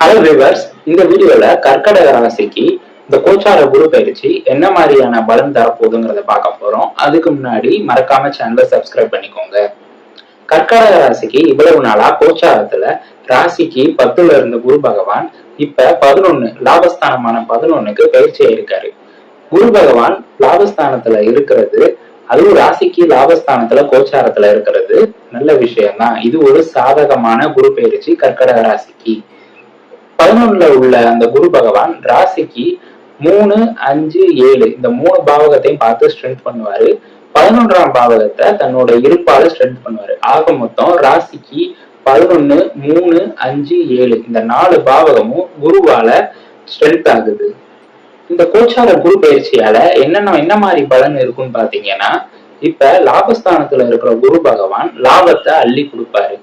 Hello reverse இந்த வீடியோல கர்க்கடக ராசிக்கு இந்த கோச்சார குரு பயிற்சி என்ன மாதிரியான பலன் தரப்போகுதுங்கிறத பார்க்க போறோம். அதுக்கு முன்னாடி மறக்காம சேனலை சப்ஸ்கிரைப் பண்ணிக்கோங்க. கர்க்கடக ராசிக்கு இவ்வளவு நாளா கோச்சாரத்துல ராசிக்கு பத்துல இருந்த குரு பகவான் இப்ப பதினொன்னு லாபஸ்தானமான பதினொன்னுக்கு பயிற்சி ஆயிருக்காரு. குரு பகவான் லாபஸ்தானத்துல இருக்கிறது அதுவும் ராசிக்கு லாபஸ்தானத்துல கோச்சாரத்துல இருக்கிறது. நல்ல விஷயம்தான். இது ஒரு சாதகமான குரு பயிற்சி கர்க்கடக ராசிக்கு பதினொன்னுல உள்ள அந்த குரு பகவான் ராசிக்கு மூணு அஞ்சு ஏழு இந்த மூணு பாவகத்தையும் பார்த்து ஸ்ட்ரென்த் பண்ணுவாரு. பதினொன்றாம் பாவகத்தை தன்னோட இருப்பால ஸ்ட்ரென்த் பண்ணுவாரு. ஆக மொத்தம் ராசிக்கு பதினொன்னு மூணு அஞ்சு ஏழு இந்த நாலு பாவகமும் குருவால ஸ்ட்ரென்த் ஆகுது. இந்த கோச்சார குரு பயிற்சியால என்னென்ன என்ன மாதிரி பலன் இருக்குன்னு பாத்தீங்கன்னா இப்ப லாபஸ்தானத்துல இருக்கிற குரு பகவான் லாபத்தை அள்ளி கொடுப்பாரு.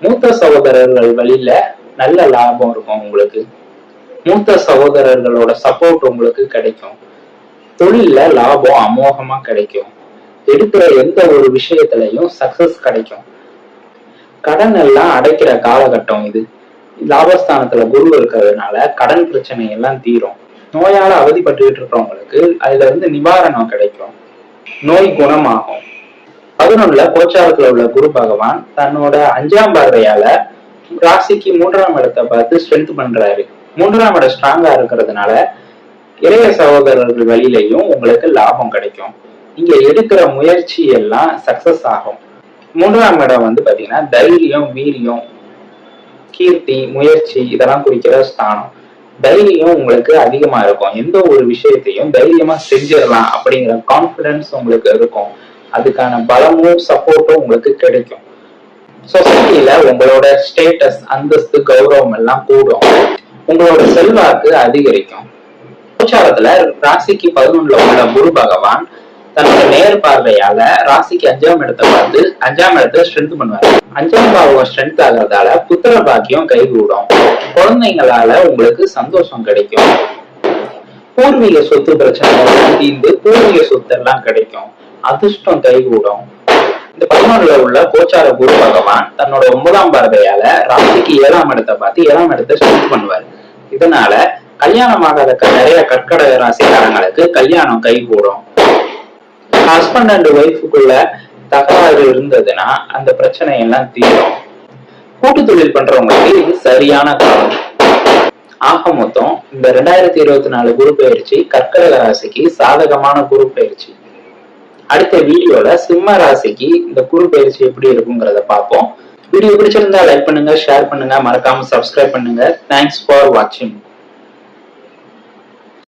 மூத்த சகோதரர்கள் வழியில நல்ல லாபம் இருக்கும் உங்களுக்கு. மூத்த சகோதரர்களோட சப்போர்ட் உங்களுக்கு கிடைக்கும். தொழில்ல லாபம் அமோகமா கிடைக்கும். எடுக்கிற எந்த ஒரு விஷயத்திலையும் சக்சஸ் கிடைக்கும். கடன் எல்லாம் அடைக்கிற காலகட்டம் இது. லாபஸ்தானத்துல குரு இருக்கிறதுனால கடன் பிரச்சனை எல்லாம் தீரும். நோயால அவதிப்பட்டுக்கிட்டு இருக்கிறவங்களுக்கு அதுல இருந்து நிவாரணம் கிடைக்கும். நோய் குணமாகும். பதினொன்னுல கோச்சாரத்துல உள்ள குரு பகவான் தன்னோட அஞ்சாம் பார்வையால ராசிக்கு மூன்றாம் இடத்தை பார்த்து ஸ்ட்ரென்த் பண்றாரு. மூன்றாம் இடம் ஸ்ட்ராங்கா இருக்கிறதுனால இளைய சகோதரர்கள் வழியிலையும் உங்களுக்கு லாபம் கிடைக்கும். இங்க எடுக்கிற முயற்சி எல்லாம் சக்சஸ் ஆகும். மூன்றாம் இடம் வந்து பாத்தீங்கன்னா தைரியம் வீரியம் கீர்த்தி முயற்சி இதெல்லாம் குறிக்கிற ஸ்தானம். தைரியம் உங்களுக்கு அதிகமா இருக்கும். எந்த ஒரு விஷயத்தையும் தைரியமா செஞ்சிடலாம் அப்படிங்கிற கான்பிடன்ஸ் உங்களுக்கு இருக்கும். அதுக்கான பலமும் சப்போர்ட்டும் உங்களுக்கு கிடைக்கும். சொசைட்டில உங்களோட ஸ்டேட்டஸ் அந்தஸ்து கௌரவம் எல்லாம் கூடும். உங்களோட செல்வாக்கு அதிகரிக்கும். கோச்சாரத்துல ராசிக்கு பதினொன்னுல உள்ள குரு பகவான் தன்னோட நேர் பார்வையால ராசிக்கு அஞ்சாம் இடத்தை பார்த்து அஞ்சாம் இடத்தை ஸ்ட்ரென்த் பண்ணுவாரு. அஞ்சாம் பாவம் ஸ்ட்ரென்த் ஆகிறதால புத்திர பாக்கியம் கைகூடும். குழந்தைங்களால உங்களுக்கு சந்தோஷம் கிடைக்கும். பூர்வீக சொத்து பிரச்சனை தீர்ந்து பூர்வீக சொத்து எல்லாம் கிடைக்கும். அதிர்ஷ்டம் கைகூடும். இந்த பதினொன்றுல உள்ள கோச்சார குரு பகவான் தன்னோட ஒன்பதாம் பார்வையால ராசிக்கு ஏழாம் இடத்தை பார்த்து ஏழாம் இடத்தை ஸ்ட்ரென்த் பண்ணுவாரு. இதனால கல்யாணம் ஆகாத நிறைய கற்கடக ராசிக்காரங்களுக்கு கல்யாணம் கைகூடும். ஹஸ்பண்ட் அண்ட் ஒய்ஃபுக்குள்ள தகராறு இருந்ததுன்னா அந்த பிரச்சனை எல்லாம் தீரும். கூட்டு தொழில் பண்றவங்களுக்கு இது சரியான காலம். ஆக மொத்தம் இந்த ரெண்டாயிரத்தி இருபத்தி நாலு குரு பயிற்சி கற்கடக ராசிக்கு சாதகமான குரு பயிற்சி. அடுத்த வீடியோல சிம்ம ராசிக்கு இந்த குரு பயிற்சி எப்படி இருக்குங்கிறத பார்ப்போம். வீடியோ பிடிச்சிருந்தா லைக் பண்ணுங்க ஷேர் பண்ணுங்க. மறக்காம சப்ஸ்கிரைப் பண்ணுங்க. தேங்க்ஸ் ஃபார் வாட்சிங்